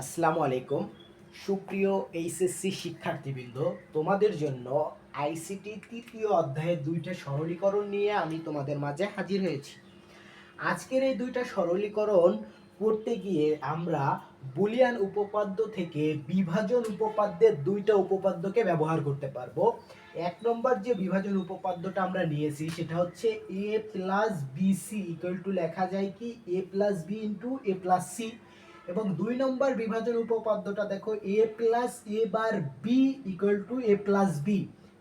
আসসালামু আলাইকুম। সুপ্রিয় এইচএসসি শিক্ষার্থীবৃন্দ, তোমাদের জন্য আইসিটি তৃতীয় অধ্যায়ের দুইটা সরলীকরণ নিয়ে আমি তোমাদের মাঝে হাজির হয়েছি। আজকের এই দুইটা সরলীকরণ করতে গিয়ে আমরা বুলিয়ান উপপাদ্য থেকে বিভাজন উপপাদ্যের দুইটা উপপাদ্যকে ব্যবহার করতে পারব। এক নম্বর যে বিভাজন উপপাদ্যটা আমরা নিয়েছি, সেটা হচ্ছে A plus BC equal to লেখা যায় কি? A plus B into A plus C এবং দুই নম্বর বিভাজন উপপাদ্যটা দেখো A plus A bar B equal to A plus B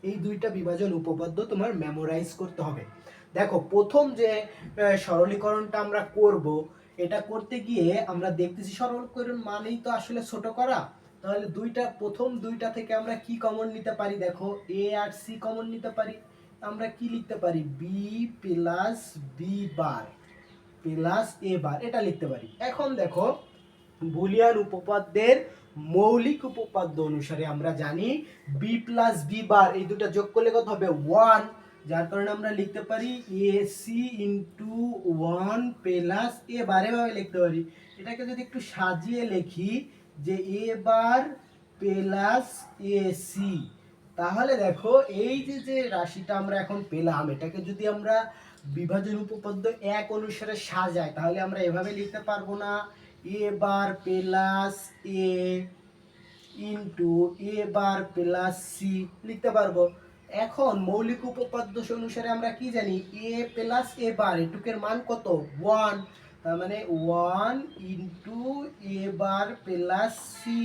এই দুইটা বিভাজন উপপাদ্য তোমার মেমোরাইজ করতে হবে। দেখো, প্রথম যে সরলীকরণটা আমরা করব, এটা করতে গিয়ে আমরা দেখতেছি সরলীকরণ মানেই তো আসলে ছোট করা। তাহলে দুইটা, প্রথম দুইটা থেকে আমরা কি কমন নিতে পারি? দেখো এ আর সি কমন নিতে পারি। আমরা কি লিখতে পারি? B plus B bar plus A bar এটা লিখতে পারি। এখন দেখো বুলিয়ান উপপাদ্যের মৌলিক উপপাদ্য অনুসারে আমরা জানি বি প্লাস বি বার এই দুটো যোগ করলে কত হবে? ওয়ান যার কারণে আমরা লিখতে পারি A C into one plus A bar এভাবে লিখতে পারি। এটাকে যদি একটু সাজিয়ে লিখি যে এ বার প্লাস এ সি তাহলে দেখো এই যে যে রাশিটা আমরা এখন পেলাম, এটাকে যদি আমরা বিভাজন উপপাদ্য এক অনুসারে সাজাই, তাহলে আমরা এভাবে লিখতে পারব না। A bar plus A into A bar plus C লিখতে পারব। এখন মৌলিক উপপাদ্য অনুসারে আমরা কি জানি? এ প্লাস এ বার এটুকের মান কত? ওয়ান তার মানে one into A bar plus C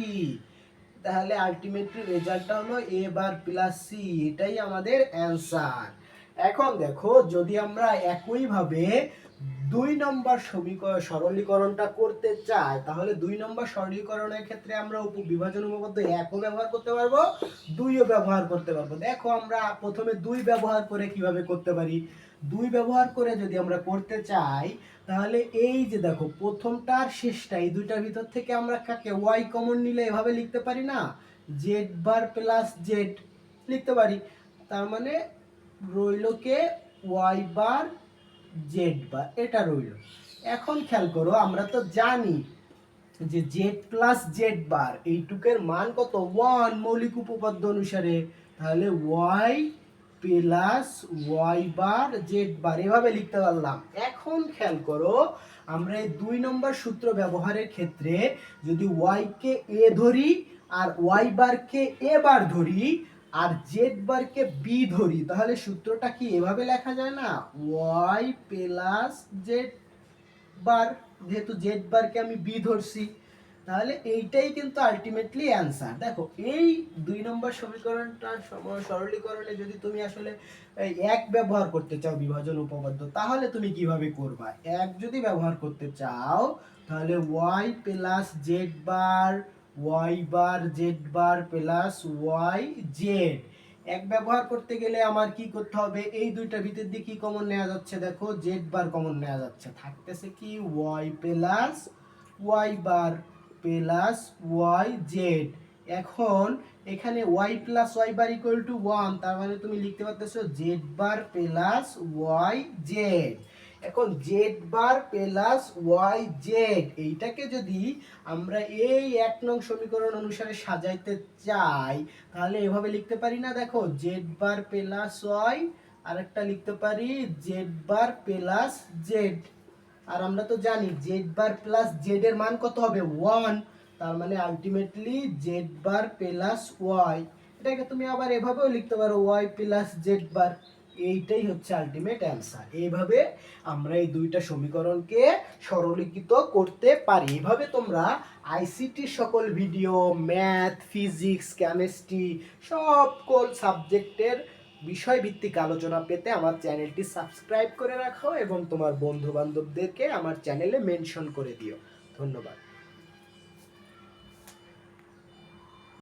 তাহলে আলটিমেট রেজাল্টটা হলো এ বার প্লাস সি এটাই আমাদের অ্যান্সার এখন দেখো, যদি আমরা একইভাবে দুই নম্বর সমীকরণ, সরলীকরণটা করতে চাই তাহলে দুই নম্বর সরলীকরণের ক্ষেত্রে আমরা বিভাজন উপপাদ্য একও ব্যবহার করতে পারব দুইও ব্যবহার করতে পারব। দেখো আমরা প্রথমে দুই ব্যবহার করে কীভাবে করতে পারি? দুই ব্যবহার করে যদি আমরা করতে চাই, তাহলে এই যে দেখো, প্রথমটা আর শেষটা, এই দুইটার ভিতর থেকে আমরা কাকে ওয়াই কমন নিলে এভাবে লিখতে পারি না? জেড বার প্লাস জেড লিখতে পারি। তার মানে রইলকে ওয়াই বার জেড বার এটা রইল। এখন খেয়াল করো, আমরা তো জানি যে জেড প্লাস জেড বার এইটুকের মান কত? ওয়ান মৌলিক উপপাদ্য অনুসারে। তাহলে Y plus Y bar Z bar এভাবে লিখতে পারলাম। এখন খেয়াল করো, আমরা এই দুই নম্বর সূত্র ব্যবহারের ক্ষেত্রে যদি ওয়াই কে এ ধরি আর ওয়াই বারকে এ বার ধরি আর জেড বারকে বি ধরি, তাহলে সূত্রটা কি এভাবে লেখা যায় না? ওয়াই প্লাস জেড বার যেহেতু জেড বারকে আমি বি ধরছি, তাহলে এইটাই কিন্তু আলটিমেটলি অ্যান্সার দেখো, এই দুই নম্বর সমীকরণটার সম- সরলীকরণে যদি তুমি আসলে এক ব্যবহার করতে চাও বিভাজন উপপাদ্য, তাহলে তুমি কীভাবে করবা? এক যদি ব্যবহার করতে চাও, তাহলে Y plus Z bar Y bar Z bar plus Y Z এক ব্যবহার করতে গেলে আমার কি করতে হবে? এই দুইটা ভিতর দিয়ে কি কমন নেওয়া যাচ্ছে? দেখো জেড বার কমন নেওয়া যাচ্ছে। থাকতেছে কি Y plus Y bar plus Y Z এখন এখানে Y plus Y bar equal to one তার মানে তুমি লিখতে পারতেছো Z bar plus Y Z এখন Z bar plus Y Z এইটাকে যদি আমরা এই এক নং সমীকরণ অনুসারে সাজাইতে চাই, তাহলে এভাবে লিখতে পারি না? দেখো জেড বার প্লাস ওয়াই আরেকটা লিখতে পারি জেড বার প্লাস জেড আর আমরা তো জানি জেড বার প্লাস জেড এর মান কত হবে? ওয়ান তার মানে ultimately Z bar plus Y এটাকে তুমি আবার এভাবেও লিখতে পারো ওয়াই প্লাস জেড বার এইটাই হচ্ছে আলটিমেট অ্যান্সার এইভাবে আমরা এই দুইটা সমীকরণকে সরলীকৃত করতে পারি। এইভাবে তোমরা আইসিটির সকল ভিডিও ম্যাথ ফিজিক্স কেমিস্ট্রি সকল সাবজেক্টের বিষয়ভিত্তিক আলোচনা পেতে আমার চ্যানেলটি সাবস্ক্রাইব করে রাখো এবং তোমার বন্ধু বান্ধবদেরকে আমার চ্যানেলে মেনশন করে দিও। ধন্যবাদ।